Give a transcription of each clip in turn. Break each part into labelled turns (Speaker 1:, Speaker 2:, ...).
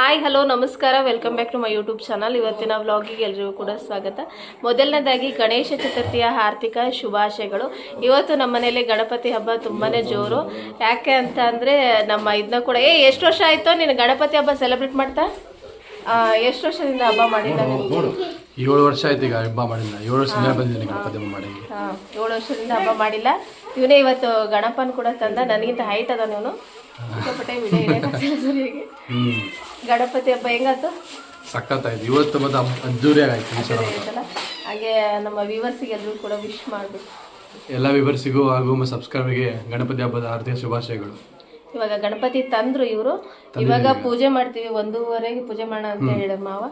Speaker 1: Hi hello ನಮಸ್ಕಾರ. Welcome back to my YouTube channel ಇವತ್ತಿನ ವ್ಲಾಗಿಗೆ ಎಲ್ರಿಗೂ ಕೂಡ ಸ್ವಾಗತ. ಮೊದಲನೇದಾಗಿ ಗಣೇಶ ಚತುರ್ಥಿಯ ಆರ್ಥಿಕ ಶುಭಾಶಯಗಳು. ಇವತ್ತು ನಮ್ಮ ಮನೇಲಿ ಗಣಪತಿ ಹಬ್ಬ ತುಂಬಾ ಜೋರು. ಯಾಕೆ ಅಂತ ಅಂದರೆ ನಮ್ಮ ಇದನ್ನ ಕೂಡ ಏ ಎಷ್ಟು ವರ್ಷ ಆಯಿತು ನೀನು ಗಣಪತಿ ಹಬ್ಬ ಸೆಲೆಬ್ರೇಟ್ ಮಾಡ್ತಾ? ಆ, ಎಷ್ಟು ವರ್ಷದಿಂದ ಹಬ್ಬ ಮಾಡಿಲ್ಲ ನೀನು
Speaker 2: ಏಳು ವರ್ಷ ಆಯ್ತು ಈಗ ಹಬ್ಬ ಮಾಡಿಲ್ಲ. ಏಳು ವರ್ಷ ಬಂದಿದ್ದೀನಿ ಗಣಪತಿ ಹಬ್ಬ ಮಾಡಿ
Speaker 1: ಹಾಂ ಏಳು ವರ್ಷದಿಂದ ಹಬ್ಬ ಮಾಡಿಲ್ಲ. ಇವನೇ ಇವತ್ತು ಗಣಪನ ಕೂಡ ತಂದ. ನನಗಿಂತ ಹೈಟ್ ಅದ ಇವನು. ಸಿಕ್ಕಾಪಟ್ಟೆ ವಿಡಿಯೋ ಸರಿಯಾಗಿ.
Speaker 2: ಹ್ಞೂ
Speaker 1: ಗಣಪತಿ ಹಬ್ಬ ಹೆಂಗಾಯ್ತು?
Speaker 2: ಸಖತ್ತಾಯ್ತು. ಇವತ್ತು ಮತ್ತೆ ಅದ್ದೂರಿಯಾಗಿ ಆಯ್ತು ಈ ಸಲ.
Speaker 1: ಆಯ್ತಲ್ಲ? ಹಾಗೆ ನಮ್ಮ ವ್ಯೂವರ್ಸಿಗೆ ಎಲ್ಲರೂ ಕೂಡ ವಿಶ್ ಮಾಡಬೇಕು.
Speaker 2: ಎಲ್ಲ ವಿವರ್ಸಿಗೂ ಹಾಗೂ ನಮ್ಮ ಸಬ್ಸ್ಕ್ರೈಬರ್ಗೆ ಗಣಪತಿ ಹಬ್ಬದ ಹಾರ್ದಿಕ ಶುಭಾಶಯಗಳು.
Speaker 1: ಇವಾಗ ಗಣಪತಿ ತಂದ್ರು ಇವರು. ಇವಾಗ ಪೂಜೆ ಮಾಡ್ತೀವಿ ಒಂದೂವರೆಗೆ ಪೂಜೆ ಮಾಡೋಣ ಅಂತ ಹೇಳ ಮಾವ.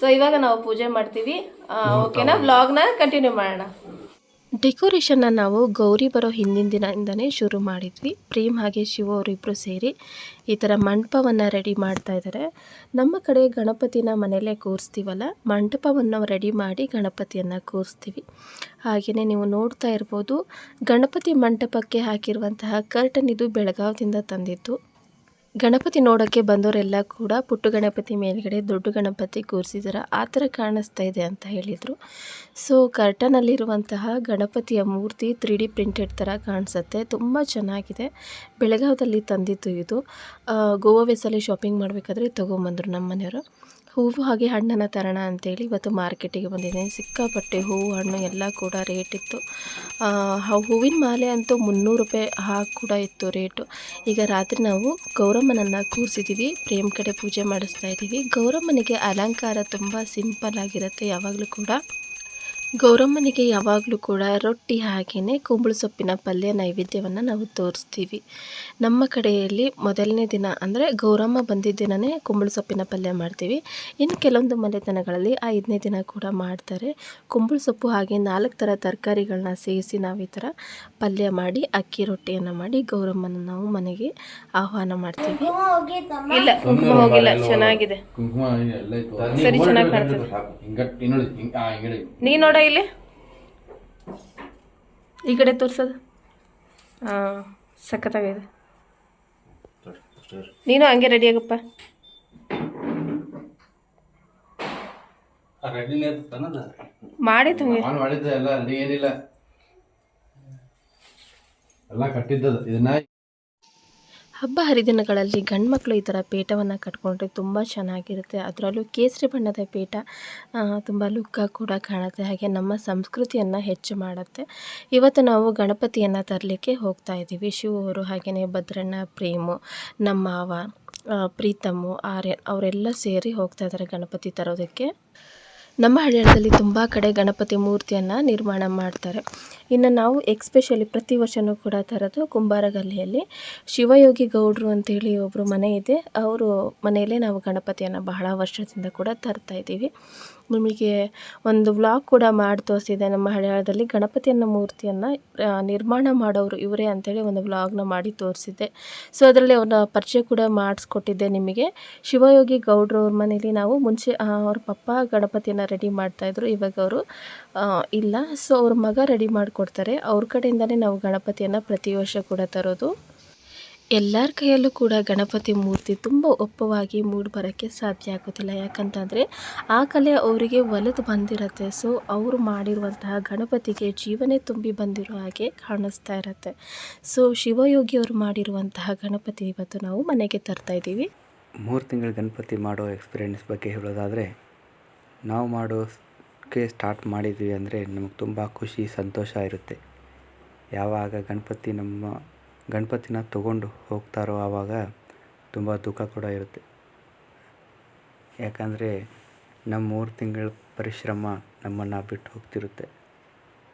Speaker 1: ಸೊ ಇವಾಗ ನಾವು ಪೂಜೆ ಮಾಡ್ತೀವಿ. ಓಕೆನಾ ವ್ಲಾಗ್ನ ಕಂಟಿನ್ಯೂ ಮಾಡೋಣ. ಡೆಕೋರೇಷನ್ನ ನಾವು ಗೌರಿ ಬರೋ ಹಿಂದಿನ ದಿನದಿಂದನೇ ಶುರು ಮಾಡಿದ್ವಿ. ಪ್ರೇಮ್ ಹಾಗೆ ಶಿವ ಅವರಿಬ್ಬರು ಸೇರಿ ಈ ಥರ ಮಂಟಪವನ್ನು ರೆಡಿ ಮಾಡ್ತಾ ಇದ್ದಾರೆ ನಮ್ಮ ಕಡೆ ಗಣಪತಿನ ಮನೆಯಲ್ಲೇ ಕೂರಿಸ್ತೀವಲ್ಲ, ಮಂಟಪವನ್ನು ರೆಡಿ ಮಾಡಿ ಗಣಪತಿಯನ್ನು ಕೂರಿಸ್ತೀವಿ. ಹಾಗೆಯೇ ನೀವು ನೋಡ್ತಾ ಇರ್ಬೋದು, ಗಣಪತಿ ಮಂಟಪಕ್ಕೆ ಹಾಕಿರುವಂತಹ ಕರ್ಟನ್ ಇದು ಬೆಳಗಾವದಿಂದ ತಂದಿದ್ದು. ಗಣಪತಿ ನೋಡೋಕ್ಕೆ ಬಂದವರೆಲ್ಲ ಕೂಡ ಪುಟ್ಟ ಗಣಪತಿ ಮೇಲ್ಗಡೆ ದೊಡ್ಡ ಗಣಪತಿ ಕೂರಿಸಿದಾರೆ. ಆ ಥರ ಕಾಣಿಸ್ತಾ ಇದೆ ಅಂತ ಹೇಳಿದರು. ಸೊ ಕರ್ಟನಲ್ಲಿರುವಂತಹ ಗಣಪತಿಯ ಮೂರ್ತಿ ತ್ರೀ ಡಿ ಪ್ರಿಂಟೆಡ್ ಥರ ಕಾಣಿಸುತ್ತೆ. ತುಂಬ ಚೆನ್ನಾಗಿದೆ. ಬೆಳಗಾವದಲ್ಲಿ ತಂದಿದ್ದು ಇದು. ಗೋವಾ ವೆಸಲ್ಲಿ ಶಾಪಿಂಗ್ ಮಾಡಬೇಕಾದ್ರೆ ತೊಗೊಂಬಂದರು ನಮ್ಮ ಮನೆಯವರು ಹೂವು ಹಾಗೆ ಹಣ್ಣನ್ನು ತರೋಣ ಅಂತೇಳಿ ಇವತ್ತು ಮಾರ್ಕೆಟಿಗೆ ಬಂದಿದ್ದೀನಿ ಸಿಕ್ಕಾಪಟ್ಟೆ ಹೂವು, ಹಣ್ಣು ಎಲ್ಲ ಕೂಡ ರೇಟ್ ಇತ್ತು. ಹೂವಿನ ಮಾಲೆ ಅಂತೂ ಮುನ್ನೂರು ರೂಪಾಯಿ ಹಾಗೆ ಕೂಡ ಇತ್ತು ರೇಟು ಈಗ ರಾತ್ರಿ ನಾವು ಗೌರಮ್ಮನನ್ನು ಕೂರಿಸಿದ್ದೀವಿ ಪ್ರೇಮ್ ಕಡೆ ಪೂಜೆ ಮಾಡಿಸ್ತಾ ಇದ್ದೀವಿ. ಗೌರಮ್ಮನಿಗೆ ಅಲಂಕಾರ ತುಂಬ ಸಿಂಪಲ್ ಆಗಿರುತ್ತೆ ಯಾವಾಗಲೂ ಕೂಡ. ಗೌರಮ್ಮನಿಗೆ ಯಾವಾಗಲೂ ಕೂಡ ರೊಟ್ಟಿ ಹಾಗೆಯೇ ಕುಂಬಳ ಸೊಪ್ಪಿನ ಪಲ್ಯ ನೈವೇದ್ಯವನ್ನು ನಾವು ತೋರಿಸ್ತೀವಿ. ನಮ್ಮ ಕಡೆಯಲ್ಲಿ ಮೊದಲನೇ ದಿನ ಅಂದರೆ ಗೌರಮ್ಮ ಬಂದಿದ್ದ ದಿನವೇ ಕುಂಬಳ ಸೊಪ್ಪಿನ ಪಲ್ಯ ಮಾಡ್ತೀವಿ. ಇನ್ನು ಕೆಲವೊಂದು ಮನೆತನಗಳಲ್ಲಿ ಐದನೇ ದಿನ ಕೂಡ ಮಾಡ್ತಾರೆ. ಕುಂಬಳ ಸೊಪ್ಪು ಹಾಗೆ ನಾಲ್ಕು ಥರ ತರಕಾರಿಗಳನ್ನ ಸೇರಿಸಿ ನಾವು ಈ ಥರ ಪಲ್ಯ ಮಾಡಿ ಅಕ್ಕಿ ರೊಟ್ಟಿಯನ್ನು ಮಾಡಿ ಗೌರಮ್ಮನ ನಾವು ಮನೆಗೆ ಆಹ್ವಾನ ಮಾಡ್ತೀವಿ. ಇಲ್ಲ ಕುಂಕುಮ ಹೋಗಿಲ್ಲ ಚೆನ್ನಾಗಿದೆ.
Speaker 3: ಕುಂಕುಮ ಎಲ್ಲ ಇತ್ತು.
Speaker 1: ಸರಿ ಚೆನ್ನಾಗಿ ಕಾಣ್ತದೆ.
Speaker 3: ಹಿಂಗಟ್ ಇನ್ನೊಂದು ಹಿಂಗ ಆ ಹಿಂಗಡೆ
Speaker 1: ನೀ ನೋಡ ಇಲ್ಲಿ? ಈ ಕಡೆ ತೋರ್ಸೋದು. ಹಾಂ ಸಖತ್ತಾಗಿದೆ. ನೀನು ಹಂಗೆ ರೆಡಿ ಆಗಪ್ಪ. ಮಾಡಿತ್ತು
Speaker 3: ಮಾಡಿದ್ದೆ ಎಲ್ಲ ಏನಿಲ್ಲ. ಎಲ್ಲ ಕಟ್ಟಿದ್ದದು ಇದನ್ನ
Speaker 1: ಹಬ್ಬ ಹರಿದಿನಗಳಲ್ಲಿ ಗಂಡ್ಮಕ್ಳು ಈ ಥರ ಪೇಟವನ್ನು ಕಟ್ಕೊಂಡ್ರೆ ತುಂಬ ಚೆನ್ನಾಗಿರುತ್ತೆ. ಅದರಲ್ಲೂ ಕೇಸರಿ ಬಣ್ಣದ ಪೇಟ ತುಂಬ ಲುಕ್ಕ ಕೂಡ ಕಾಣುತ್ತೆ. ಹಾಗೆ ನಮ್ಮ ಸಂಸ್ಕೃತಿಯನ್ನು ಹೆಚ್ಚು ಮಾಡುತ್ತೆ. ಇವತ್ತು ನಾವು ಗಣಪತಿಯನ್ನು ತರಲಿಕ್ಕೆ ಹೋಗ್ತಾ ಇದ್ದೀವಿ. ಶಿವರು ಹಾಗೆಯೇ ಭದ್ರಣ್ಣ, ಪ್ರೇಮು, ನಮ್ಮ ಮಾವ ಪ್ರೀತಮ್ಮು, ಆರ್ಯ ಅವರೆಲ್ಲ ಸೇರಿ ಹೋಗ್ತಾ ಇದ್ದಾರೆ ಗಣಪತಿ ತರೋದಕ್ಕೆ. ನಮ್ಮ ಹಳ್ಳಿಯಲ್ಲಿ ತುಂಬ ಕಡೆ ಗಣಪತಿ ಮೂರ್ತಿಯನ್ನು ನಿರ್ಮಾಣ ಮಾಡ್ತಾರೆ. ಇನ್ನು ನಾವು ಎಕ್ಸ್ಪೆಷಲಿ ಪ್ರತಿ ವರ್ಷವೂ ಕೂಡ ತರೋದು ಕುಂಬಾರಗಲ್ಲಿಯಲ್ಲಿ ಶಿವಯೋಗಿ ಗೌಡ್ರು ಅಂತೇಳಿ ಒಬ್ಬರು ಮನೆ ಇದೆ. ಅವರು ಮನೆಯಲ್ಲೇ ನಾವು ಗಣಪತಿಯನ್ನು ಬಹಳ ವರ್ಷದಿಂದ ಕೂಡ ತರ್ತಾ ಇದ್ದೀವಿ. ನಿಮಗೆ ಒಂದು ವ್ಲಾಗ್ ಕೂಡ ಮಾಡಿ ತೋರಿಸಿದೆ. ನಮ್ಮ ಹಳೆಯಾಳದಲ್ಲಿ ಗಣಪತಿಯನ್ನ ಮೂರ್ತಿಯನ್ನು ನಿರ್ಮಾಣ ಮಾಡೋರು ಇವರೇ ಅಂತೇಳಿ ಒಂದು ವ್ಲಾಗ್ನ ಮಾಡಿ ತೋರಿಸಿದ್ದೆ ಸೊ ಅದರಲ್ಲಿ ಅವ್ರನ್ನ ಪರಿಚಯ ಕೂಡ ಮಾಡಿಸ್ಕೊಟ್ಟಿದ್ದೆ ನಿಮಗೆ. ಶಿವಯೋಗಿ ಗೌಡ್ರು ಅವ್ರ ಮನೇಲಿ ನಾವು ಮುಂಚೆ ಅವ್ರ ಪಪ್ಪ ಗಣಪತಿಯನ್ನು ರೆಡಿ ಮಾಡ್ತಾಯಿದ್ರು ಇವಾಗ ಅವರು ಇಲ್ಲ. ಸೊ ಅವ್ರ ಮಗ ರೆಡಿ ಮಾಡಿಕೊಡ್ತಾರೆ. ಅವ್ರ ಕಡೆಯಿಂದಲೇ ನಾವು ಗಣಪತಿಯನ್ನು ಪ್ರತಿ ವರ್ಷ ಕೂಡ ತರೋದು. ಎಲ್ಲರ ಕೈಯಲ್ಲೂ ಕೂಡ ಗಣಪತಿ ಮೂರ್ತಿ ತುಂಬ ಒಪ್ಪವಾಗಿ ಮೂಡಿ ಬರೋಕ್ಕೆ ಸಾಧ್ಯ ಆಗೋದಿಲ್ಲ. ಯಾಕಂತಂದರೆ ಆ ಕಲೆ ಅವರಿಗೆ ಒಲಿದು ಬಂದಿರುತ್ತೆ. ಸೊ ಅವರು ಮಾಡಿರುವಂತಹ ಗಣಪತಿಗೆ ಜೀವನೇ ತುಂಬಿ ಬಂದಿರೋ ಹಾಗೆ ಕಾಣಿಸ್ತಾ ಇರುತ್ತೆ. ಸೊ ಶಿವಯೋಗಿ ಅವರು ಮಾಡಿರುವಂತಹ ಗಣಪತಿ ಇವತ್ತು ನಾವು ಮನೆಗೆ ತರ್ತಾ ಇದ್ದೀವಿ.
Speaker 4: ಮೂರು ತಿಂಗಳ ಗಣಪತಿ ಮಾಡೋ ಎಕ್ಸ್ಪೀರಿಯೆನ್ಸ್ ಬಗ್ಗೆ ಹೇಳೋದಾದರೆ, ನಾವು ಮಾಡೋಕ್ಕೆ ಸ್ಟಾರ್ಟ್ ಮಾಡಿದ್ವಿ ಅಂದರೆ ನಮಗೆ ತುಂಬ ಖುಷಿ, ಸಂತೋಷ ಇರುತ್ತೆ. ಯಾವಾಗ ಗಣಪತಿ ನಮ್ಮ ಗಣಪತಿನ ತಗೊಂಡು ಹೋಗ್ತಾರೋ ಆವಾಗ ತುಂಬ ದುಃಖ ಕೂಡ ಇರುತ್ತೆ. ಯಾಕಂದರೆ ನಮ್ಮ ಮೂರು ತಿಂಗಳ ಪರಿಶ್ರಮ ನಮ್ಮನ್ನು ಬಿಟ್ಟು ಹೋಗ್ತಿರುತ್ತೆ.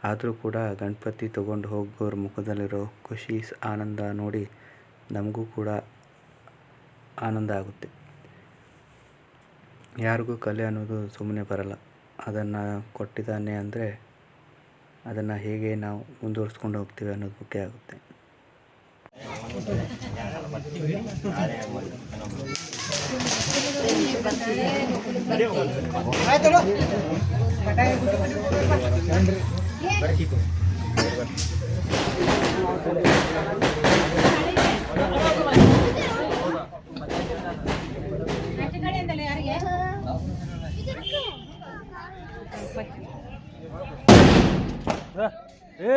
Speaker 4: ಆದರೂ ಕೂಡ ಗಣಪತಿ ತಗೊಂಡು ಹೋಗೋರ ಮುಖದಲ್ಲಿರೋ ಖುಷಿ, ಆನಂದ ನೋಡಿ ನಮಗೂ ಕೂಡ ಆನಂದ ಆಗುತ್ತೆ. ಯಾರಿಗೂ ಕಲೆ ಅನ್ನೋದು ಸುಮ್ಮನೆ ಬರಲ್ಲ. ಅದನ್ನು ಕೊಟ್ಟಿದ್ದಾನೆ ಅಂದರೆ ಅದನ್ನು ಹೇಗೆ ನಾವು ಮುಂದುವರಿಸ್ಕೊಂಡು ಹೋಗ್ತೀವಿ ಅನ್ನೋದು ಮುಖ್ಯ ಆಗುತ್ತೆ.
Speaker 5: ಏ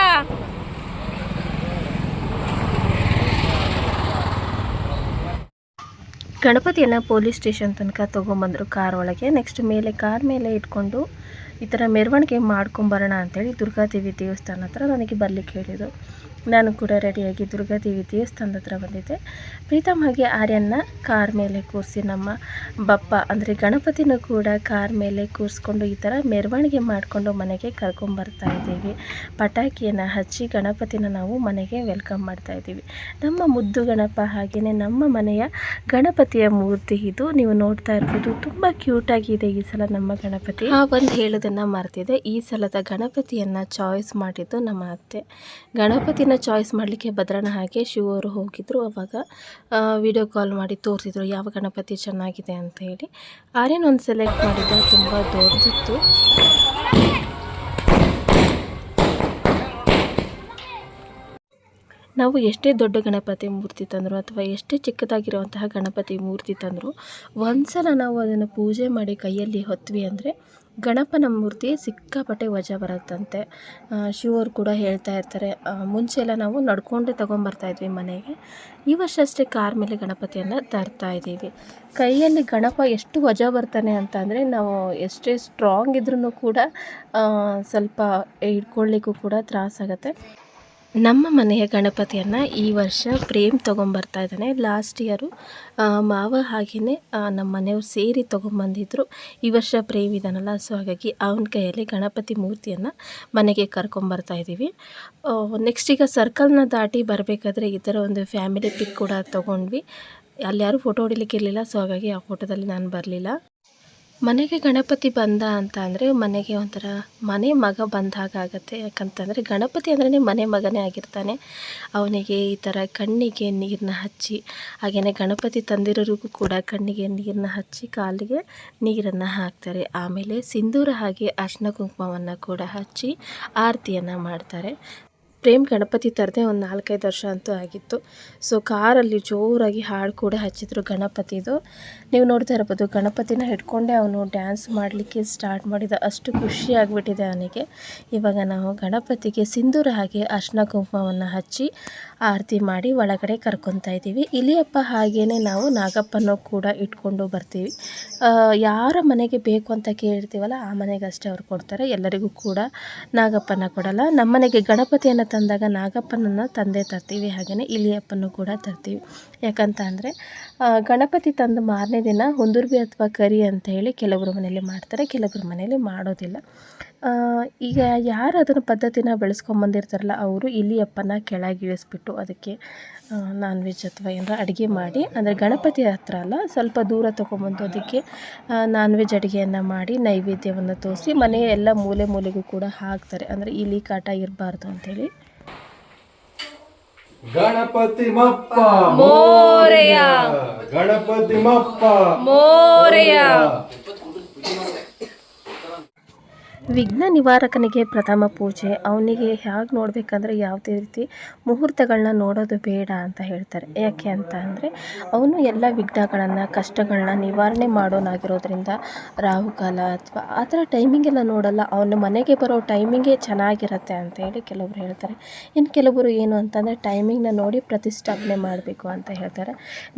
Speaker 1: ಗಣಪತಿಯನ್ನು ಪೊಲೀಸ್ ಸ್ಟೇಷನ್ ತನಕ ತೊಗೊಂಬಂದರು ಕಾರ್ ಒಳಗೆ. ನೆಕ್ಸ್ಟ್ ಮೇಲೆ ಕಾರ್ ಮೇಲೆ ಇಟ್ಕೊಂಡು ಈ ಥರ ಮೆರವಣಿಗೆ ಮಾಡ್ಕೊಂಬರೋಣ ಅಂತೇಳಿ ದುರ್ಗಾದೇವಿ ದೇವಸ್ಥಾನ ಹತ್ರ ನನಗೆ ಬರ್ಲಿಕ್ಕೆ ಹೇಳಿದರು. ನಾನು ಕೂಡ ರೆಡಿಯಾಗಿ ದುರ್ಗಾದೇವಿ ದೇವಸ್ಥಾನದ ಹತ್ರ ಬಂದಿದ್ದೆ. ಪ್ರೀತಮ್ ಹಾಗೆ ಆರ್ಯನ್ನ ಕಾರ್ ಮೇಲೆ ಕೂರಿಸಿ ನಮ್ಮ ಬಪ್ಪ ಅಂದರೆ ಗಣಪತಿನ ಕೂಡ ಕಾರ್ ಮೇಲೆ ಕೂರಿಸ್ಕೊಂಡು ಈ ಥರ ಮೆರವಣಿಗೆ ಮಾಡಿಕೊಂಡು ಮನೆಗೆ ಕರ್ಕೊಂಬರ್ತಾ ಇದ್ದೀವಿ. ಪಟಾಕಿಯನ್ನು ಹಚ್ಚಿ ಗಣಪತಿನ ನಾವು ಮನೆಗೆ ವೆಲ್ಕಮ್ ಮಾಡ್ತಾ ಇದ್ದೀವಿ. ನಮ್ಮ ಮುದ್ದು ಗಣಪ ಹಾಗೆಯೇ ನಮ್ಮ ಮನೆಯ ಗಣಪತಿಯ ಮೂರ್ತಿ ಇದು. ನೀವು ನೋಡ್ತಾ ಇರ್ಬೋದು, ತುಂಬ ಕ್ಯೂಟಾಗಿದೆ ಈ ಸಲ ನಮ್ಮ ಗಣಪತಿ. ಆ ಒಂದು ಹೇಳೋದನ್ನು ಮರ್ತಿದೆ ಈ ಸಲದ ಗಣಪತಿಯನ್ನು ಚಾಯ್ಸ್ ಮಾಡಿದ್ದು ನಮ್ಮ ಅತ್ತೆ. ಗಣಪತಿನ ಚಾಯ್ಸ್ ಮಾಡಲಿಕ್ಕೆ ಭದ್ರನ ಹಾಗೆ ಶಿವ ಅವರು ಹೋಗಿದ್ದರು ಅವಾಗ. ವಿಡಿಯೋ ಕಾಲ್ ಮಾಡಿ ತೋರಿಸಿದ್ರು ಯಾವ ಗಣಪತಿ ಚೆನ್ನಾಗಿದೆ ಅಂತ ಹೇಳಿ. ಆರ್ಯನ್ ಒಂದು ಸೆಲೆಕ್ಟ್ ಮಾಡಿದ್ದು ತುಂಬ ದೊಡ್ಡದಿತ್ತು. ನಾವು ಎಷ್ಟೇ ದೊಡ್ಡ ಗಣಪತಿ ಮೂರ್ತಿ ತಂದರು ಅಥವಾ ಎಷ್ಟೇ ಚಿಕ್ಕದಾಗಿರುವಂತಹ ಗಣಪತಿ ಮೂರ್ತಿ ತಂದರು, ಒಂದ್ಸಲ ನಾವು ಅದನ್ನು ಪೂಜೆ ಮಾಡಿ ಕೈಯಲ್ಲಿ ಹೊತ್ವಿ ಅಂದರೆ ಗಣಪನ ಮೂರ್ತಿ ಸಿಕ್ಕಾಪಟ್ಟೆ ವಜಾ ಬರುತ್ತಂತೆ. ಶಿವರು ಕೂಡ ಹೇಳ್ತಾ ಇರ್ತಾರೆ. ಆ, ಮುಂಚೆ ಎಲ್ಲ ನಾವು ನಡ್ಕೊಂಡೇ ತೊಗೊಂಬರ್ತಾ ಇದ್ವಿ ಮನೆಗೆ. ಈ ವರ್ಷ ಅಷ್ಟೇ ಕಾರ್ ಮೇಲೆ ಗಣಪತಿಯನ್ನು ತರ್ತಾ ಇದ್ದೀವಿ. ಕೈಯಲ್ಲಿ ಗಣಪ ಎಷ್ಟು ವಜಾ ಬರ್ತಾನೆ ಅಂತ ಅಂದರೆ ನಾವು ಎಷ್ಟೇ ಸ್ಟ್ರಾಂಗ್ ಇದ್ರೂ ಕೂಡ ಸ್ವಲ್ಪ ಹಿಡ್ಕೊಳ್ಳಿಕ್ಕೂ ಕೂಡ ತ್ರಾಸಾಗುತ್ತೆ. ನಮ್ಮ ಮನೆಯ ಗಣಪತಿಯನ್ನು ಈ ವರ್ಷ ಪ್ರೇಮ್ ತೊಗೊಂಬರ್ತಾ ಇದ್ದಾನೆ. ಲಾಸ್ಟ್ ಇಯರು ಮಾವ ಹಾಗೆಯೇ ನಮ್ಮ ಮನೆಯವ್ರು ಸೇರಿ ತೊಗೊಂಬಂದಿದ್ರು. ಈ ವರ್ಷ ಪ್ರೇಮ್ ಇದ್ದಾನಲ್ಲ ಸೊ ಹಾಗಾಗಿ ಅವನ ಕೈಯಲ್ಲಿ ಗಣಪತಿ ಮೂರ್ತಿಯನ್ನು ಮನೆಗೆ ಕರ್ಕೊಂಬರ್ತಾ ಇದ್ದೀವಿ. ನೆಕ್ಸ್ಟ್ ಈಗ ಸರ್ಕಲ್ನ ದಾಟಿ ಬರಬೇಕಾದ್ರೆ ಈ ಥರ ಒಂದು ಫ್ಯಾಮಿಲಿ ಪಿಕ್ ಕೂಡ ತೊಗೊಂಡ್ವಿ. ಅಲ್ಲಿ ಯಾರೂ ಫೋಟೋ ಹೊಡಿಲಿಕ್ಕೆ ಇರಲಿಲ್ಲ ಸೊ ಹಾಗಾಗಿ ಆ ಫೋಟೋದಲ್ಲಿ ನಾನು ಬರಲಿಲ್ಲ. ಮನೆಗೆ ಗಣಪತಿ ಬಂದ ಅಂತ ಅಂದರೆ ಮನೆಗೆ ಒಂಥರ ಮನೆ ಮಗ ಬಂದ ಆಗುತ್ತೆ. ಯಾಕಂತಂದರೆ ಗಣಪತಿ ಅಂದ್ರೇ ಮನೆ ಮಗನೇ ಆಗಿರ್ತಾನೆ. ಅವನಿಗೆ ಈ ಥರ ಕಣ್ಣಿಗೆ ನೀರನ್ನ ಹಚ್ಚಿ ಹಾಗೆಯೇ ಗಣಪತಿ ತಂದಿರೋರಿಗೂ ಕೂಡ ಕಣ್ಣಿಗೆ ನೀರನ್ನ ಹಚ್ಚಿ ಕಾಲಿಗೆ ನೀರನ್ನು ಹಾಕ್ತಾರೆ. ಆಮೇಲೆ ಸಿಂಧೂರ ಹಾಗೆ ಅರ್ಶಿನ ಕುಂಕುಮವನ್ನು ಕೂಡ ಹಚ್ಚಿ ಆರತಿಯನ್ನು ಮಾಡ್ತಾರೆ. ಪ್ರೇಮ್ ಗಣಪತಿ ತರದೆ ಒಂದು ನಾಲ್ಕೈದು ವರ್ಷ ಅಂತೂ ಆಗಿತ್ತು. ಸೊ ಕಾರಲ್ಲಿ ಜೋರಾಗಿ ಹಾಡು ಕೂಡ ಹಚ್ಚಿದ್ರು ಗಣಪತಿದು ನೀವು ನೋಡ್ತಾ ಇರ್ಬೋದು, ಗಣಪತಿನ ಹಿಡ್ಕೊಂಡೆ ಅವನು ಡ್ಯಾನ್ಸ್ ಮಾಡಲಿಕ್ಕೆ ಸ್ಟಾರ್ಟ್ ಮಾಡಿದ ಅಷ್ಟು ಖುಷಿ ಆಗಿಬಿಟ್ಟಿದೆ ಅವನಿಗೆ. ಇವಾಗ ನಾವು ಗಣಪತಿಗೆ ಸಿಂಧೂರ ಹಾಗೆ ಅರ್ಶನ ಕುಂಕುಮವನ್ನು ಹಚ್ಚಿ ಆರತಿ ಮಾಡಿ ಒಳಗಡೆ ಕರ್ಕೊತಾ ಇದ್ದೀವಿ. ಇಲಿಯಪ್ಪ ಹಾಗೇ ನಾವು ನಾಗಪ್ಪನೂ ಕೂಡ ಇಟ್ಕೊಂಡು ಬರ್ತೀವಿ. ಯಾರ ಮನೆಗೆ ಬೇಕು ಅಂತ ಕೇಳ್ತೀವಲ್ಲ, ಆ ಮನೆಗೆ ಅಷ್ಟೇ ಅವ್ರು ಕೊಡ್ತಾರೆ. ಎಲ್ಲರಿಗೂ ಕೂಡ ನಾಗಪ್ಪನ ಕೊಡಲ್ಲ. ನಮ್ಮನೆಗೆ ಗಣಪತಿಯನ್ನು ತಂದಾಗ ನಾಗಪ್ಪನನ್ನು ತಂದೆ ತರ್ತೀವಿ ಹಾಗೆಯೇ ಇಲಿಯಪ್ಪನೂ ಕೂಡ ತರ್ತೀವಿ. ಯಾಕಂತ ಅಂದರೆ ಗಣಪತಿ ತಂದ ಮಾರನೇ ದಿನ ಹುಂದುರ್ಬಿ ಅಥವಾ ಕರಿ ಅಂತ ಹೇಳಿ ಕೆಲವರು ಮನೆಯಲ್ಲಿ ಮಾಡ್ತಾರೆ, ಕೆಲವರು ಮನೆಯಲ್ಲಿ ಮಾಡೋದಿಲ್ಲ. ಈಗ ಯಾರು ಅದನ್ನು ಪದ್ಧತಿನ ಬೆಳೆಸ್ಕೊಂಬಂದಿರ್ತಾರಲ್ಲ ಅವರು ಇಲಿಯಪ್ಪನ ಕೆಳಗಿಳಿಸ್ಬಿಟ್ಟು ಅದಕ್ಕೆ ನಾನ್ ವೆಜ್ ಅಥವಾ ಏನಾರ ಅಡುಗೆ ಮಾಡಿ, ಅಂದರೆ ಗಣಪತಿ ಹತ್ರ ಅಲ್ಲ, ಸ್ವಲ್ಪ ದೂರ ತೊಗೊಂಬಂದು ಅದಕ್ಕೆ ನಾನ್ ವೆಜ್ ಅಡುಗೆಯನ್ನು ಮಾಡಿ ನೈವೇದ್ಯವನ್ನು ತೋರಿಸಿ ಮನೆಯ ಎಲ್ಲ ಮೂಲೆ ಮೂಲೆಗೂ ಕೂಡ ಹಾಕ್ತಾರೆ. ಅಂದರೆ ಇಲಿ ಕಾಟ ಇರಬಾರ್ದು ಅಂತೇಳಿ
Speaker 2: गणपती मप्पा.
Speaker 1: मोरया.
Speaker 2: गणपती मप्पा.
Speaker 1: मोरया. ವಿಘ್ನ ನಿವಾರಕನಿಗೆ ಪ್ರಥಮ ಪೂಜೆ. ಅವನಿಗೆ ಹೇಗೆ ನೋಡಬೇಕಂದ್ರೆ ಯಾವುದೇ ರೀತಿ ಮುಹೂರ್ತಗಳನ್ನ ನೋಡೋದು ಬೇಡ ಅಂತ ಹೇಳ್ತಾರೆ. ಯಾಕೆ ಅಂತ ಅಂದರೆ ಅವನು ಎಲ್ಲ ವಿಘ್ನಗಳನ್ನು, ಕಷ್ಟಗಳನ್ನ ನಿವಾರಣೆ ಮಾಡೋನಾಗಿರೋದ್ರಿಂದ ರಾಹುಕಾಲ ಅಥವಾ ಆ ಥರ ಟೈಮಿಂಗೆಲ್ಲ ನೋಡಲ್ಲ. ಅವನು ಮನೆಗೆ ಬರೋ ಟೈಮಿಂಗೇ ಚೆನ್ನಾಗಿರತ್ತೆ ಅಂತ ಹೇಳಿ ಕೆಲವರು ಹೇಳ್ತಾರೆ. ಇನ್ನು ಕೆಲವರು ಏನು ಅಂತಂದರೆ ಟೈಮಿಂಗ್ನ ನೋಡಿ ಪ್ರತಿಷ್ಠಾಪನೆ ಮಾಡಬೇಕು ಅಂತ ಹೇಳ್ತಾರೆ.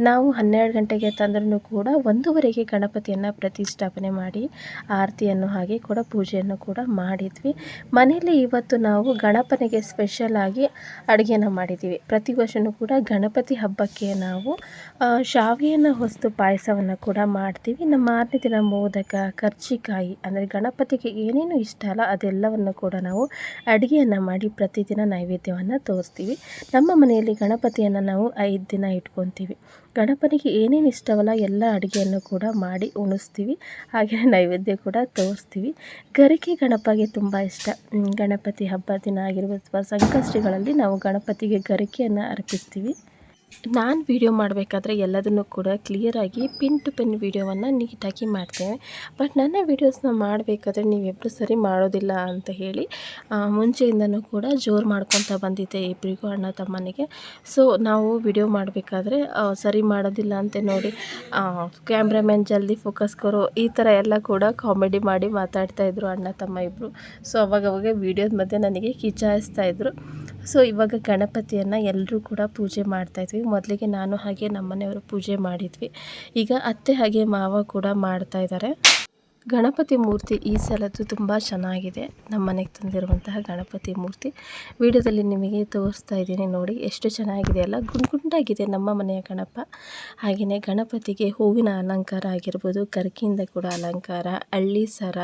Speaker 1: ನಾವು ಹನ್ನೆರಡು ಗಂಟೆಗೆ ತಂದ್ರೂ ಕೂಡ ಒಂದೂವರೆಗೆ ಗಣಪತಿಯನ್ನು ಪ್ರತಿಷ್ಠಾಪನೆ ಮಾಡಿ, ಆರತಿಯನ್ನು ಹಾಗೆ ಕೂಡ ಪೂಜೆಯನ್ನು ಕೂಡ ಮಾಡಿದ್ವಿ. ಮನೆಯಲ್ಲಿ ಇವತ್ತು ನಾವು ಗಣಪನಿಗೆ ಸ್ಪೆಷಲ್ ಆಗಿ ಅಡುಗೆನ ಮಾಡಿದ್ದೀವಿ. ಪ್ರತಿ ವರ್ಷವೂ ಕೂಡ ಗಣಪತಿ ಹಬ್ಬಕ್ಕೆ ನಾವು ಶಾವಿಯನ್ನ ಶಾವಿಗೆಯನ್ನು ಹೊಸ್ತು ಪಾಯಸವನ್ನು ಕೂಡ ಮಾಡ್ತೀವಿ. ನಮ್ಮ ಮಾರನೇ ದಿನ ಮೋದಕ, ಕರ್ಜಿಕಾಯಿ ಅಂದರೆ ಗಣಪತಿಗೆ ಏನೇನು ಇಷ್ಟ ಅಲ್ಲ ಅದೆಲ್ಲವನ್ನು ಕೂಡ ನಾವು ಅಡುಗೆಯನ್ನು ಮಾಡಿ ಪ್ರತಿದಿನ ನೈವೇದ್ಯವನ್ನು ತೋರಿಸ್ತೀವಿ. ನಮ್ಮ ಮನೆಯಲ್ಲಿ ಗಣಪತಿಯನ್ನು ನಾವು ಐದು ದಿನ ಇಟ್ಕೊತೀವಿ. ಗಣಪನಿಗೆ ಏನೇನು ಇಷ್ಟವಲ್ಲ ಎಲ್ಲ ಅಡುಗೆಯನ್ನು ಕೂಡ ಮಾಡಿ ಉಣಿಸ್ತೀವಿ. ಹಾಗೆ ನೈವೇದ್ಯ ಕೂಡ ತೋರಿಸ್ತೀವಿ. ಗರಿಕೆ ಗಣಪಗೆ ತುಂಬ ಇಷ್ಟ. ಗಣಪತಿ ಹಬ್ಬ ದಿನ ಆಗಿರ್ಬೋದು ಅಥವಾ ಸಂಕಷ್ಟಿಗಳಲ್ಲಿ ನಾವು ಗಣಪತಿಗೆ ಗರಿಕೆಯನ್ನು ಅರ್ಪಿಸ್ತೀವಿ. ನಾನು ವಿಡಿಯೋ ಮಾಡಬೇಕಾದ್ರೆ ಎಲ್ಲದನ್ನು ಕೂಡ ಕ್ಲಿಯರಾಗಿ ಪಿನ್ ಟು ಪಿನ್ ವಿಡಿಯೋವನ್ನು ನೀಟಾಗಿ ಮಾಡ್ತೇನೆ. ಬಟ್ ನನ್ನ ವೀಡಿಯೋಸ್ನ ಮಾಡಬೇಕಾದ್ರೆ ನೀವಿಬ್ಬರು ಸರಿ ಮಾಡೋದಿಲ್ಲ ಅಂತ ಹೇಳಿ ಮುಂಚೆಯಿಂದನೂ ಕೂಡ ಜೋರು ಮಾಡ್ಕೊತ ಬಂದಿದ್ದೆ ಇಬ್ಬರಿಗೂ ಅಣ್ಣ ತಮ್ಮನಿಗೆ. ಸೊ ನಾವು ವಿಡಿಯೋ ಮಾಡಬೇಕಾದ್ರೆ ಸರಿ ಮಾಡೋದಿಲ್ಲ ಅಂತ ನೋಡಿ ಕ್ಯಾಮ್ರಾಮ್ಯಾನ್ ಜಲ್ದಿ ಫೋಕಸ್ ಕೊರೋ ಈ ಥರ ಎಲ್ಲ ಕೂಡ ಕಾಮಿಡಿ ಮಾಡಿ ಮಾತಾಡ್ತಾ ಇದ್ರು ಅಣ್ಣ ತಮ್ಮ ಇಬ್ಬರು ಸೊ ಅವಾಗವಾಗ ವೀಡಿಯೋದ ಮಧ್ಯೆ ನನಗೆ ಕಿಚಾಯಿಸ್ತಾ ಇದ್ರು. ಸೊ ಇವಾಗ ಗಣಪತಿಯನ್ನು ಎಲ್ಲರೂ ಕೂಡ ಪೂಜೆ ಮಾಡ್ತಾಯಿದ್ವಿ ಮೊದಲಿಗೆ ನಾನು ಹಾಗೆ ನಮ್ಮ ಮನೆಯವರು ಪೂಜೆ ಮಾಡಿದ್ವಿ. ಈಗ ಅತ್ತೆ ಹಾಗೆ ಮಾವ ಕೂಡ ಮಾಡ್ತಾ ಇದ್ದಾರೆ ಗಣಪತಿ ಮೂರ್ತಿ ಈ ಸಲದ್ದು ತುಂಬ ಚೆನ್ನಾಗಿದೆ. ನಮ್ಮ ಮನೆಗೆ ತಂದಿರುವಂತಹ ಗಣಪತಿ ಮೂರ್ತಿ. ವಿಡಿಯೋದಲ್ಲಿ ನಿಮಗೆ ತೋರಿಸ್ತಾ ಇದ್ದೀನಿ ನೋಡಿ, ಎಷ್ಟು ಚೆನ್ನಾಗಿದೆ ಅಲ್ಲ. ಗುಂಡ್ ಗುಂಡಾಗಿದೆ ನಮ್ಮ ಮನೆಯ ಗಣಪ. ಹಾಗೆಯೇ ಗಣಪತಿಗೆ ಹೂವಿನ ಅಲಂಕಾರ ಆಗಿರ್ಬೋದು, ಕರ್ಕಿಯಿಂದ ಕೂಡ ಅಲಂಕಾರ, ಹಳ್ಳಿ ಸರ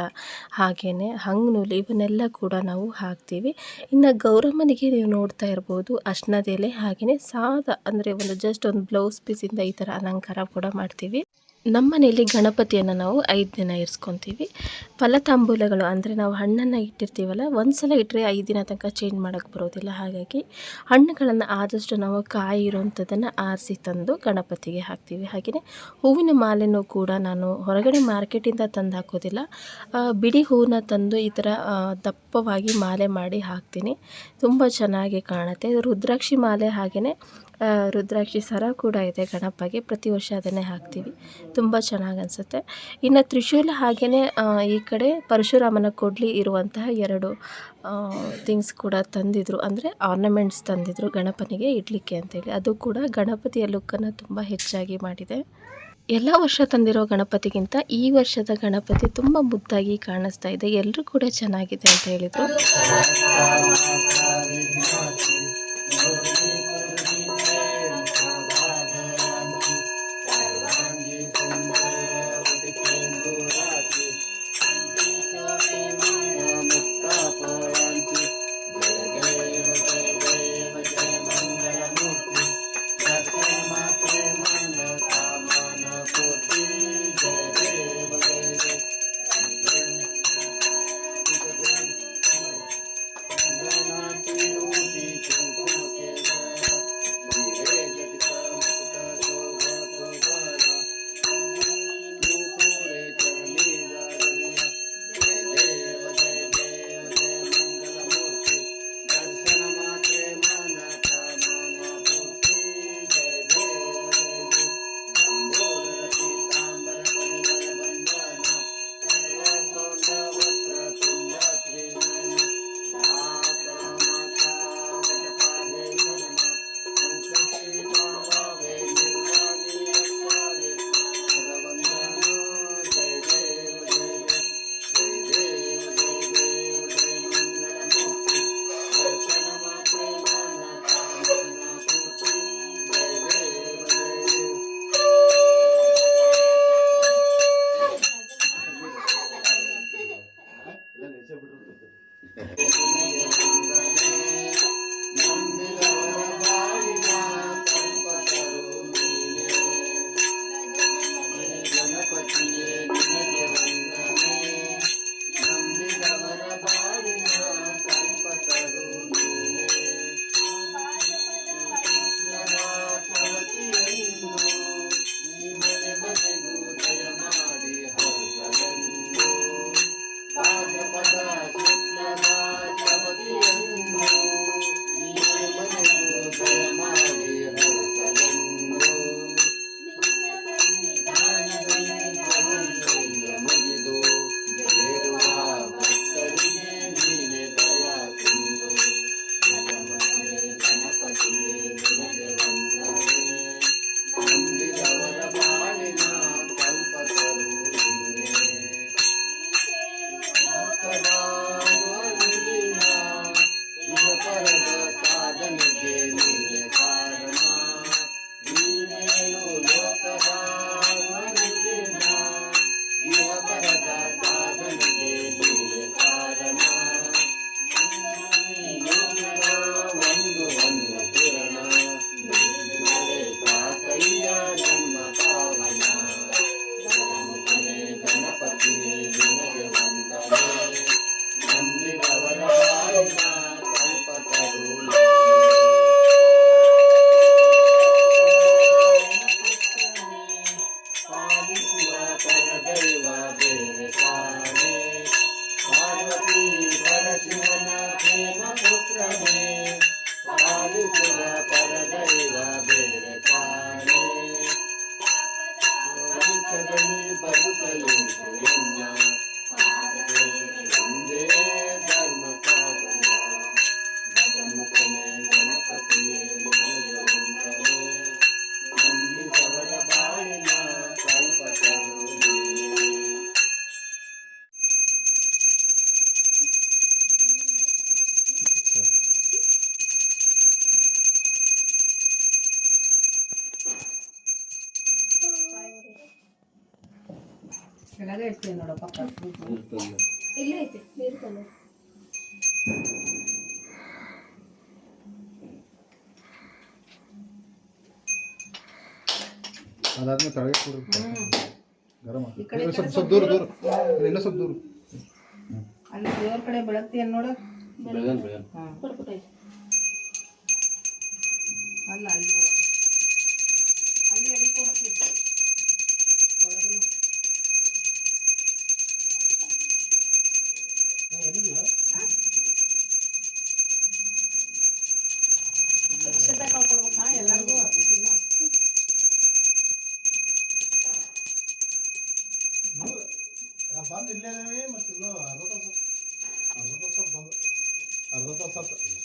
Speaker 1: ಹಾಗೆಯೇ ಹಂಗ್ನೂಲು ಇವನ್ನೆಲ್ಲ ಕೂಡ ನಾವು ಹಾಕ್ತೀವಿ. ಇನ್ನು ಗೌರಮ್ಮನಿಗೆ ನೀವು ನೋಡ್ತಾ ಇರ್ಬೋದು ಅಶ್ನದೆಲೆ ಹಾಗೆಯೇ ಸಾದ, ಅಂದರೆ ಒಂದು ಜಸ್ಟ್ ಒಂದು ಬ್ಲೌಸ್ ಪೀಸಿಂದ ಈ ಥರ ಅಲಂಕಾರ ಕೂಡ ಮಾಡ್ತೀವಿ. ನಮ್ಮ ಗಣಪತಿಯನ್ನು ನಾವು ಐದು ದಿನ ಇರಿಸ್ಕೊತೀವಿ. ಫಲತಾಂಬೂಲಗಳು ಅಂದರೆ ನಾವು ಹಣ್ಣನ್ನು ಇಟ್ಟಿರ್ತೀವಲ್ಲ ಒಂದು ಸಲ ಇಟ್ಟರೆ ಐದು ದಿನ ತನಕ ಚೇಂಜ್ ಮಾಡೋಕ್ಕೆ ಬರೋದಿಲ್ಲ. ಹಾಗಾಗಿ ಹಣ್ಣುಗಳನ್ನು ಆದಷ್ಟು ನಾವು ಕಾಯಿ ಇರುವಂಥದ್ದನ್ನು ಆರಿಸಿ ತಂದು ಗಣಪತಿಗೆ ಹಾಕ್ತೀವಿ. ಹಾಗೆಯೇ ಹೂವಿನ ಮಾಲೆನೂ ಕೂಡ ನಾನು ಹೊರಗಡೆ ಮಾರ್ಕೆಟಿಂದ ತಂದು ಹಾಕೋದಿಲ್ಲ. ಬಿಡಿ ಹೂವನ್ನ ತಂದು ಈ ಥರ ದಪ್ಪವಾಗಿ ಮಾಲೆ ಮಾಡಿ ಹಾಕ್ತೀನಿ. ತುಂಬ ಚೆನ್ನಾಗಿ ಕಾಣುತ್ತೆ. ರುದ್ರಾಕ್ಷಿ ಮಾಲೆ ಹಾಗೆಯೇ ರುದ್ರಾಕ್ಷಿ ಸರ ಕೂಡ ಇದೆ ಗಣಪಗೆ. ಪ್ರತಿ ವರ್ಷ ಅದನ್ನೇ ಹಾಕ್ತೀವಿ. ತುಂಬ ಚೆನ್ನಾಗಿ ಅನಿಸುತ್ತೆ. ಇನ್ನು ತ್ರಿಶೂಲ ಹಾಗೆಯೇ ಈ ಕಡೆ ಪರಶುರಾಮನ ಕೊಡ್ಲಿ ಇರುವಂತಹ ಎರಡು ಥಿಂಗ್ಸ್ ಕೂಡ ತಂದಿದ್ರು. ಅಂದರೆ ಆರ್ನಮೆಂಟ್ಸ್ ತಂದಿದ್ರು ಗಣಪನಿಗೆ ಇಡಲಿಕ್ಕೆ ಅಂತೇಳಿ. ಅದು ಕೂಡ ಗಣಪತಿಯ ಲುಕ್ಕನ್ನು ತುಂಬ ಹೆಚ್ಚಾಗಿ ಮಾಡಿದೆ. ಎಲ್ಲ ವರ್ಷ ತಂದಿರೋ ಗಣಪತಿಗಿಂತ ಈ ವರ್ಷದ ಗಣಪತಿ ತುಂಬ ಮುದ್ದಾಗಿ ಕಾಣಿಸ್ತಾ ಇದೆ. ಎಲ್ಲರೂ ಕೂಡ ಚೆನ್ನಾಗಿದೆ ಅಂತ ಹೇಳಿದರು. Thank you. ಇಲ್ಲೇ ಐತೆ ನೀರು ತಂದು
Speaker 6: ಅದಾದ್ಮೇಲೆ ತಳಗೆ ಕೊಡ್ರಿ. ಗರಂ ಸ್ವಲ್ಪ ಸ್ವಲ್ಪ ದೂರ ದೂರ. ಇಲ್ಲ ಸ್ವಲ್ಪ ದೂರ.
Speaker 7: ಅಲ್ಲಿ ದೇವ್ರ ಕಡೆ ಬೆಳಗ್ತೀಯನ್ ನೋಡ?
Speaker 3: ಬೆಳಗನ್ ಬೆಳಗನ್.
Speaker 1: ಕೊಟ್ಬಿಟ್ಟೈತಿ
Speaker 7: ಅಲ್ಲ ಅಲ್ಲಿ
Speaker 3: cosas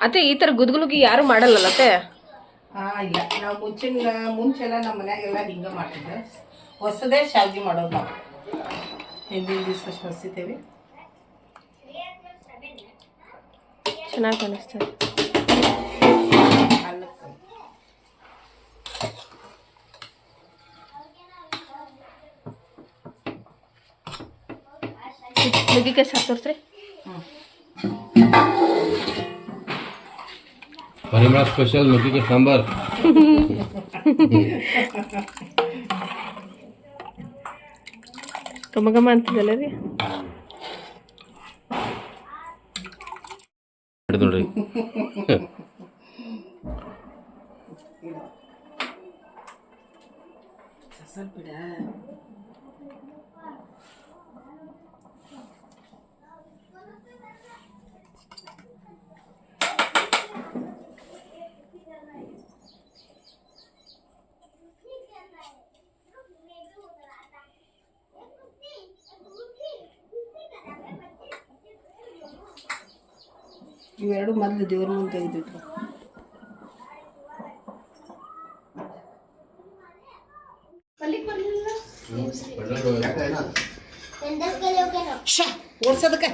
Speaker 1: ಅತ್ತೆ ಈ ತರ ಗುದ್ಗುಲುಗಿ ಯಾರು ಮಾಡಲ್ಲ ಅತ್ತೆ?
Speaker 7: ಇಲ್ಲ. ನಾವು ಮುಂಚಿನ ಮುಂಚೆಲ್ಲ ನಮ್ಮ ಮನ್ಯಾಗೆಲ್ಲ ಹಿಂಗ ಮಾಡ್ತಿದ್ದೆ. ಹೊಸದೇ ಶಾವಿಗೆ ಮಾಡೋದು ನಾವು. ಹಿಂದಿನ ದಿವಸ ಹೊಸಿತೇವೆ
Speaker 1: ಚೆನ್ನಾಗಿ ಕಾಣಿಸ್ತದೆ ನುಗ್ಗಿಕಾಯಿ ಸಾಕು ತೋರಿಸ್ರಿ
Speaker 3: ಪರಿಮಳ ಸ್ಪೆಷಲ್ ನುಗ್ಗಿಗೆ ಸಾಂಬಾರ್
Speaker 1: ಘಮ ಘಮ ಅಂತಿದ್ದಲ್ಲ ರೀ
Speaker 3: ಹಿಡ್ದು ನೋಡ್ರಿ
Speaker 7: ಸ್ವಲ್ಪ ಇವೆರಡು ಮೊದಲು ದೇವ್ರ ಮುಂದೆ ತೆಗೆದಿಟ್ರು ಓಡ್ಸೋದಕ್ಕೆ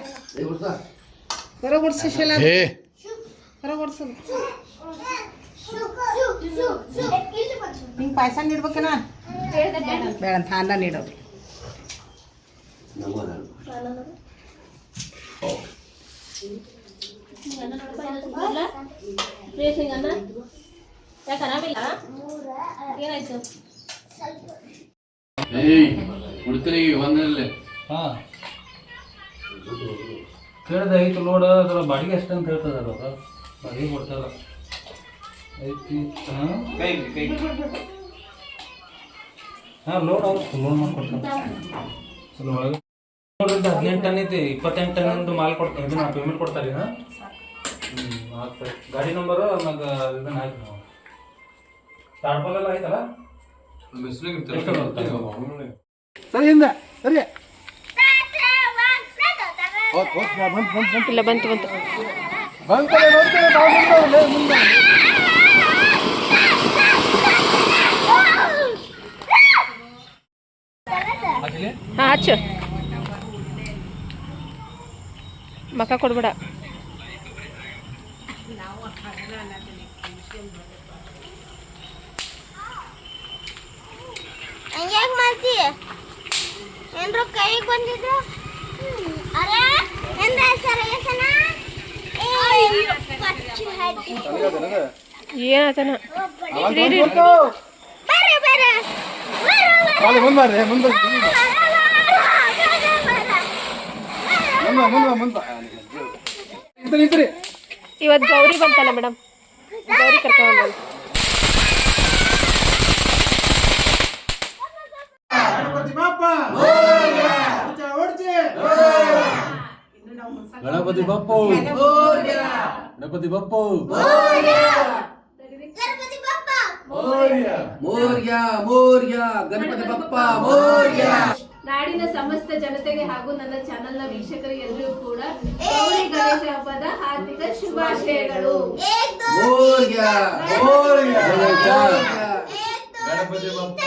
Speaker 7: ಹೊರಗೆ ಓಡಿಸಿಲ್ಲ ಹೊರಗೆ ಓಡಿಸೋದು ಹಿಂಗೆ ಪಾಯಸ ನೀಡ್ಬೇಕೇನ? ಬೇಡ ಅಂತ ಅನ್ನ ನೀಡೋದು.
Speaker 1: ಯಾಕೆ ಆರಾಮಿಲ್ಲ ಏನಾಯ್ತು
Speaker 5: ಲೋಡ್ ಅದರ ಬಾಡಿಗೆ ಎಷ್ಟು ಅಂತ ಹೇಳ್ತದ ಬಾಡಿಗೆ ಕೊಡ್ತಾರ. ಹಾಂ? ಲೋಡ್ ಲೋಡ್ ಹದಿನೆಂಟು ಟನ್ ಐತಿ, ಇಪ್ಪತ್ತೆಂಟು ಟನ್ ಮಾಲ್ ಕೊಡ್ತಾರೆ ಪೇಮೆಂಟ್ ಕೊಡ್ತಾರೆ ಹ್ಞೂ ಆಗ್ತದೆ ಗಾಡಿ ನಂಬರು ಇದನ್ನ ಹಾಕಿ ನಾವು ಆಯ್ತಲ್ಲ?
Speaker 6: ಸರಿ ಹಿಂದೆ ಸರಿ. ಬಂತ್ ಬಂತ್ ಬಂತ್.
Speaker 1: ಇಲ್ಲ ಬಂತು ಬಂತು.
Speaker 6: ಬಂದ್ ಕಡೆ ನೋಡ್ತೀನಿ ನಾವು ಮುಂದೆ ಹೋಗ್ಲಿ, ಮುಂದೆ.
Speaker 1: ಹಾಂ ಹಚ್ಚು. ಮಕ್ಕ ಕೊಡ್ಬೇಡ.
Speaker 8: ಹಂಗ್ಯಾಕ್ ಮಾಡ್ತೀಯ ಏನ್ರು ಕೈಗೆ ಬಂದಿದ್ರು ಅರೆ ಎಂದ ಸರ ಹೆಸನ
Speaker 1: ಏನಾತನ?
Speaker 8: ಬರ್ರಿ ಬರ್ರಿ.
Speaker 6: ಕಾಲು ಮುಂದೆ ಮುಂದೆ ಮುಂದೆ
Speaker 1: ಇವತ್ತು ಗೌರಿ ಬಂತಲ್ಲ ಮೇಡಮ್? ಗೌರಿ ಕರ್ಕೊಂಡು
Speaker 6: ಗಣಪತಿ ಬಾಪ್ಪ ಓಡ್ಚೆ
Speaker 3: ಗಣಪತಿ ಬಪ್ಪು ಗಣಪತಿ ಬಪ್ಪು
Speaker 8: ಗಣಪತಿ ಬಾಪ್ಪ
Speaker 1: ನಾಡಿನ ಸಮಸ್ತ ಜನತೆಗೆ ಹಾಗೂ ನನ್ನ ಚಾನೆಲ್ನ ವೀಕ್ಷಕರಿಗೆಲ್ಲರಿಗೂ ಕೂಡ ಗೌರಿ ಗಣೇಶ ಹಬ್ಬದ ಹಾರ್ದಿಕ ಶುಭಾಶಯಗಳು.
Speaker 3: ಗಣಪತಿ ಬಪ್ಪ